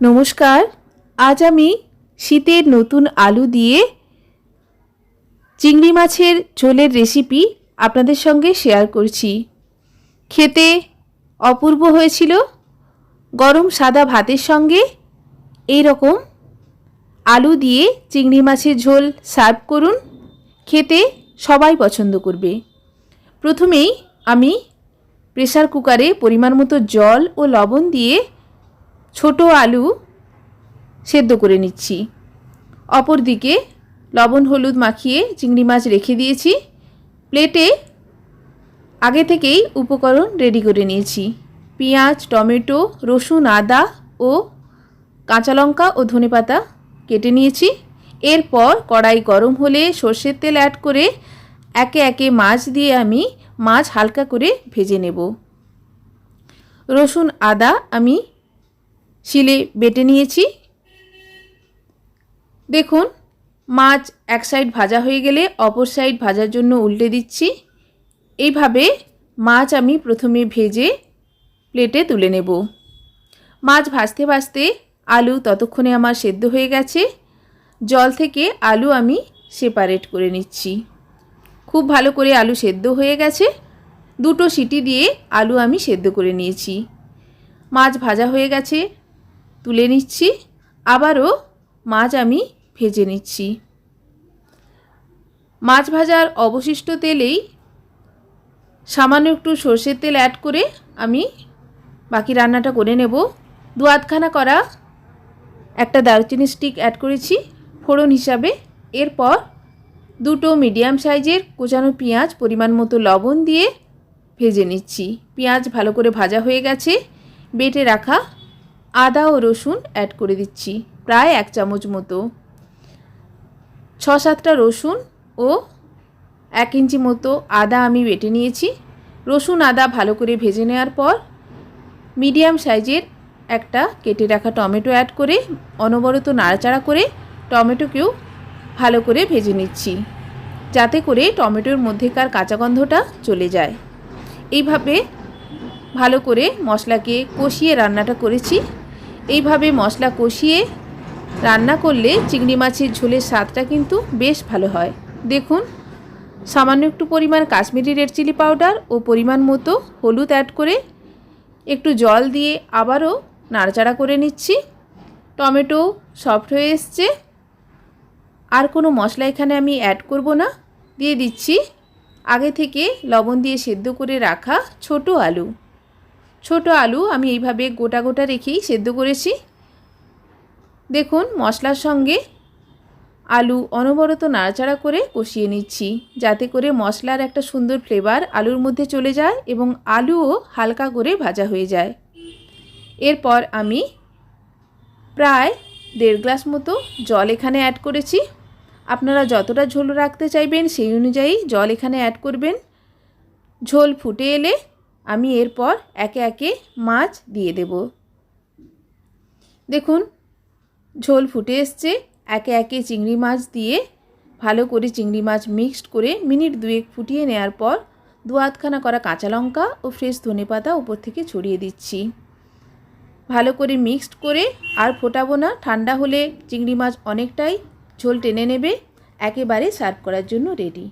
নমস্কার, আজ আমি শীতের নতুন আলু দিয়ে চিংড়ি মাছের ঝোলের রেসিপি আপনাদের সঙ্গে শেয়ার করছি। খেতে অপূর্ব হয়েছিল, গরম সাদা ভাতের সঙ্গে এই রকম আলু দিয়ে চিংড়ি মাছের ঝোল সার্ভ করুন, খেতে সবাই পছন্দ করবে। প্রথমেই আমি প্রেসার কুকারে পরিমাণ মতো জল ও লবণ দিয়ে ছোট আলু সেদ্ধ করে নিচ্ছি। অপরদিকে লবণ হলুদ মাখিয়ে চিংড়ি মাছ রেখে দিয়েছি। প্লেটে আগে থেকেই উপকরণ রেডি করে নিয়েছি। পেঁয়াজ, টমেটো, রসুন, আদা ও কাঁচা লঙ্কা ও ধনেপাতা কেটে নিয়েছি। এরপর কড়াই গরম হলে সর্ষের তেল অ্যাড করে একে একে মাছ দিয়ে আমি মাছ হালকা করে ভেজে নেব। রসুন, আদা আমি শিলে বেটে নিয়েছি। দেখুন, মাছ এক সাইড ভাজা হয়ে গেলে অপর সাইড ভাজার জন্য উল্টে দিচ্ছি। এইভাবে মাছ আমি প্রথমে ভেজে প্লেটে তুলে নেব। মাছ ভাজতে ভাজতে আলু ততক্ষণে আমার সেদ্ধ হয়ে গেছে। জল থেকে আলু আমি সেপারেট করে নিচ্ছি। খুব ভালো করে আলু সেদ্ধ হয়ে গেছে। দুটো সিটি দিয়ে আলু আমি সেদ্ধ করে নিয়েছি। মাছ ভাজা হয়ে গেছে। তুলে নিচ্ছি। আবারও মাছ আমি ভেজে নিচ্ছি। মাছ ভাজার অবশিষ্ট তেলেই সামান্য একটু সর্ষের তেল অ্যাড করে আমি বাকি রান্নাটা করে নেব। দু আধখানা করা একটা দারচিনি স্টিক অ্যাড করেছি ফোড়ন হিসাবে। এরপর দুটো মিডিয়াম সাইজের কোচানো পেঁয়াজ, পরিমাণ মতো লবণ দিয়ে ভেজে নিচ্ছি। পেঁয়াজ ভালো করে ভাজা হয়ে গেছে। বেটে রাখা আদা ও রসুন অ্যাড করে দিচ্ছি, প্রায় এক চামচ মতো। ছ সাতটা রসুন ও এক ইঞ্চি মতো আদা আমি বেটে নিয়েছি। রসুন আদা ভালো করে ভেজে নেওয়ার পর মিডিয়াম সাইজের একটা কেটে রাখা টমেটো অ্যাড করে অনবরত নাড়াচাড়া করে টমেটোকেও ভালো করে ভেজে নিচ্ছি, যাতে করে টমেটোর মধ্যেকার কাঁচা গন্ধটা চলে যায়। এইভাবে ভালো করে মশলাকে কষিয়ে রান্নাটা করেছি। এইভাবে মশলা কষিয়ে রান্না করলে চিংড়ি মাছের ঝোলের স্বাদটা কিন্তু বেশ ভালো হয়। দেখুন, সামান্য একটু পরিমাণ কাশ্মীরি রেড চিলি পাউডার ও পরিমাণ মতো হলুদ অ্যাড করে একটু জল দিয়ে আবারও নাড়াচাড়া করে নিচ্ছি। টমেটো সফট হয়ে এসছে। আর কোনো মশলা এখানে আমি অ্যাড করব না। দিয়ে দিচ্ছি আগে থেকে লবণ দিয়ে সেদ্ধ করে রাখা ছোট আলু। ছোট আলু আমি এইভাবে গোটা গোটা রেখেই সেদ্ধ করেছি। দেখুন, মশলার সঙ্গে আলু অনবরত নাড়াচাড়া করে কষিয়ে নিচ্ছি, যাতে করে মশলার একটা সুন্দর ফ্লেভার আলুর মধ্যে চলে যায় এবং আলুও হালকা করে ভাজা হয়ে যায়। এরপর আমি প্রায় দেড় গ্লাস মতো জল এখানে অ্যাড করেছি। আপনারা যতটা ঝোল রাখতে চাইবেন সেই অনুযায়ী জল এখানে অ্যাড করবেন। ঝোল ফুটে এলে আমি এরপর একে একে মাছ দিয়ে দেব। দেখুন, ঝোল ফুটে এসছে। একে একে চিংড়ি মাছ দিয়ে ভালো করে চিংড়ি মাছ মিক্সড করে মিনিট দুয়েক ফুটিয়ে নেওয়ার পর দু আধখানা করা কাঁচা লঙ্কা ও ফ্রেশ ধনেপাতা উপর থেকে ছড়িয়ে দিচ্ছি। ভালো করে মিক্সড করে আর ফোটাবো না। ঠান্ডা হলে চিংড়ি মাছ অনেকটাই ঝোল টেনে নেবে। একেবারে সার্ভ করার জন্য রেডি।